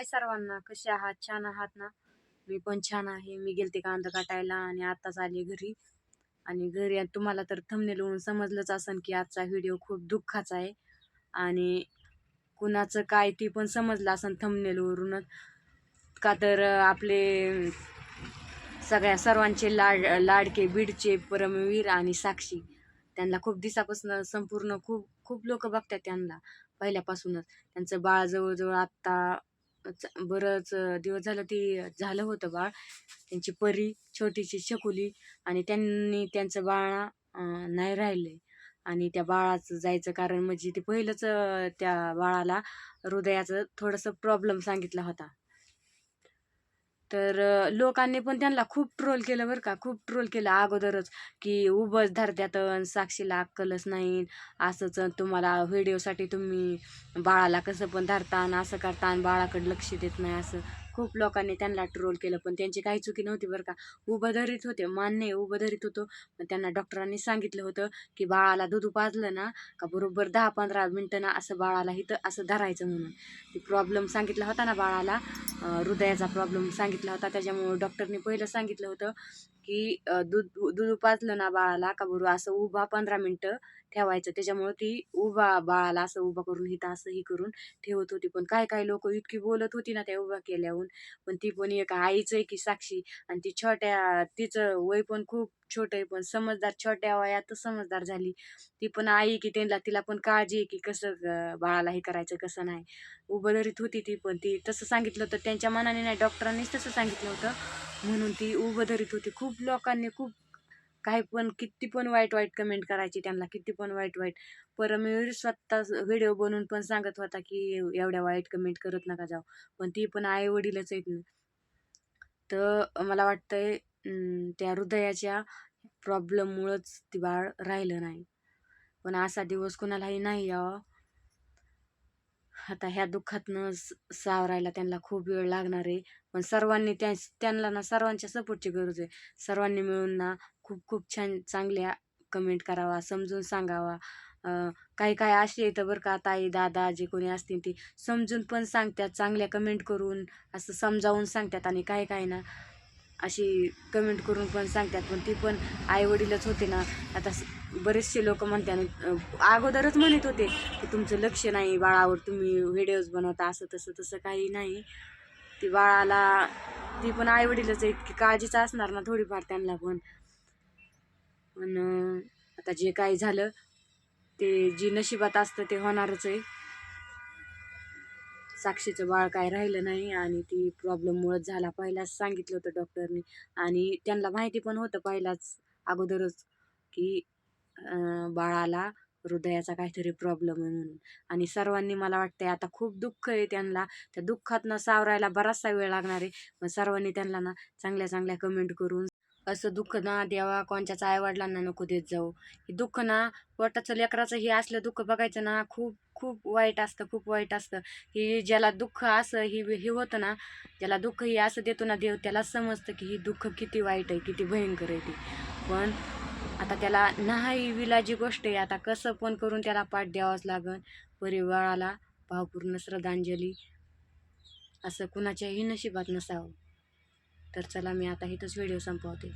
हाय सर्वांना? कसे आहात? छान आहात ना? मी पण छान आहे. मी गेलते कांदा काटायला आणि आत्ताच आले घरी. आणि घरी तुम्हाला तर थंबनेलवरून समजलंच असन की आजचा व्हिडिओ खूप दुःखाचा आहे. आणि कुणाचं काय ते पण समजलं असन थंबनेलवरूनच का तर आपले सगळ्या सर्वांचे लाड लाडके बीडचे परमवीर आणि साक्षी. त्यांना खूप दिवसापासून संपूर्ण खूप खूप लोक बघतात त्यांना. पहिल्यापासूनच. त्यांचं बाळ जवळजवळ आत्ता बरंच दिवस झालं ती झालं होतं बाळ. त्यांची परी छोटीशी शकुली आणि त्यांनी त्यांचं बाळ नाही राहिले. आणि त्या बाळाचं जायचं कारण म्हणजे ते पहिलंच त्या बाळाला हृदयाचं थोडंसं प्रॉब्लेम सांगितला होता. तर लोकांनी पण त्यांना खूप ट्रोल केलं बरं का. खूप ट्रोल केलं अगोदरच की उभंच धरत्यात अन साक्षीला अक्कलच नाही. असंच तुम्हाला व्हिडिओसाठी तुम्ही बाळाला कसं पण धरता आणि असं करता आणि बाळाकडे लक्ष देत नाही असं. खूप लोकांनी त्यांना ट्रोल केलं पण त्यांची काही चुकी नव्हती बरं का. उभं धरीत होते मान्य आहे उभं धरीत होतो. पण त्यांना डॉक्टरांनी सांगितलं होतं की बाळाला दूध पाजलं ना का बरोबर दहा पंधरा मिनटं ना असं बाळाला इथं असं धरायचं म्हणून. ती प्रॉब्लेम सांगितला होता ना बाळाला. हृदयाचा प्रॉब्लेम सांगितला होता. त्याच्यामुळं डॉक्टरने पहिलं सांगितलं होतं की दूध दूध पाजलं ना बाळाला का बरोबर असं उभा पंधरा मिनटं ठेवायचं. त्याच्यामुळं ती उभा बाळाला असं उभा करून इथं असं ही करून ठेवत होती. पण काय काय लोक इतकी बोलत होती ना त्या उभा केल्याहून. पण ती पण एक आईच आहे की साक्षी. आणि ती छोट्या तिचं वय पण खूप छोटं आहे पण समजदार छोट्या वयातच समजदार झाली. ती पण आई की त्यांना तिला पण काळजी आहे की कसं बाळाला हे करायचं कसं नाही. उभं धरीत होती ती पण. ती तसं सांगितलं होतं. त्यांच्या मनाने नाही डॉक्टरांनीच तसं सांगितलं होतं. म्हणून ती उभं धरीत होती. खूप लोकांनी खूप काही पण किती पण वाईट वाईट कमेंट करायची त्यांना किती पण वाईट वाईट. परमवीर स्वतः व्हिडिओ बनवून पण सांगत होता की एवढ्या वाईट कमेंट करत नका जाऊ. पण ती पण आई वडीलच आहेत ना. तर मला वाटतंय त्या हृदयाच्या प्रॉब्लेममुळंच ती बाळ राहिलं नाही. पण असा दिवस कुणालाही नाही यावा. आता ह्या दुःखातनं सावरायला त्यांना खूप वेळ लागणार आहे. पण सर्वांनी त्या त्यांना ना सर्वांच्या सपोर्टची गरज आहे. सर्वांनी मिळून ना खूप खूप छान चांगल्या कमेंट करावा समजून सांगावा. काही काही असे येतं बरं का ताई दादा जे कोणी असतील ते समजून पण सांगतात चांगल्या कमेंट करून असं समजावून सांगतात आणि काही काही ना अशी कमेंट करून पण सांगतात. पण ती पण आईवडीलच होते ना. आता बरेचसे लोक म्हणतात अगोदरच म्हणत होते की तुमचं लक्ष नाही बाळावर तुम्ही व्हिडिओज बनवता असं तसं तसं काही नाही. ती बाळाला ती पण आईवडीलच इतकी काळजीच असणार ना थोडीफार त्यांना पण. पण आता जे काही झालं ते जी नशिबात असतं ते होणारच आहे. साक्षीचं बाळ काय राहिलं नाही आणि ती प्रॉब्लेममुळंच झाला पहिलाच सांगितलं होतं डॉक्टरनी आणि त्यांना माहिती पण होतं पहिलाच अगोदरच की बाळाला हृदयाचा काहीतरी प्रॉब्लेम आहे म्हणून. आणि सर्वांनी मला वाटतंय आता खूप दुःख आहे त्यांना. त्या दुःखातनं सावरायला बराचसा वेळ लागणार आहे. मग सर्वांनी त्यांना ना चांगल्या चांगल्या कमेंट करून असं दुःख ना देवा कोणच्याच आईवडिलांना नको देत जाऊ. हे दुःख ना पोटाचं लेकराचं हे असलं दुःख बघायचं ना खूप खूप वाईट असतं खूप वाईट असतं. ही ज्याला दुःख असं ही हे होतं ना ज्याला दुःख हे असं देतो ना देव त्याला समजतं की ही दुःख किती वाईट आहे किती भयंकर आहे ती. पण आता त्याला नाही विलाजी गोष्ट आहे आता कसं पण करून त्याला पाठ द्यावाच लागन. परिवाराला भावपूर्ण श्रद्धांजली. असं कुणाच्याही नशिबात नसावं. तर चला मी आता इथंच व्हिडिओ संपवते.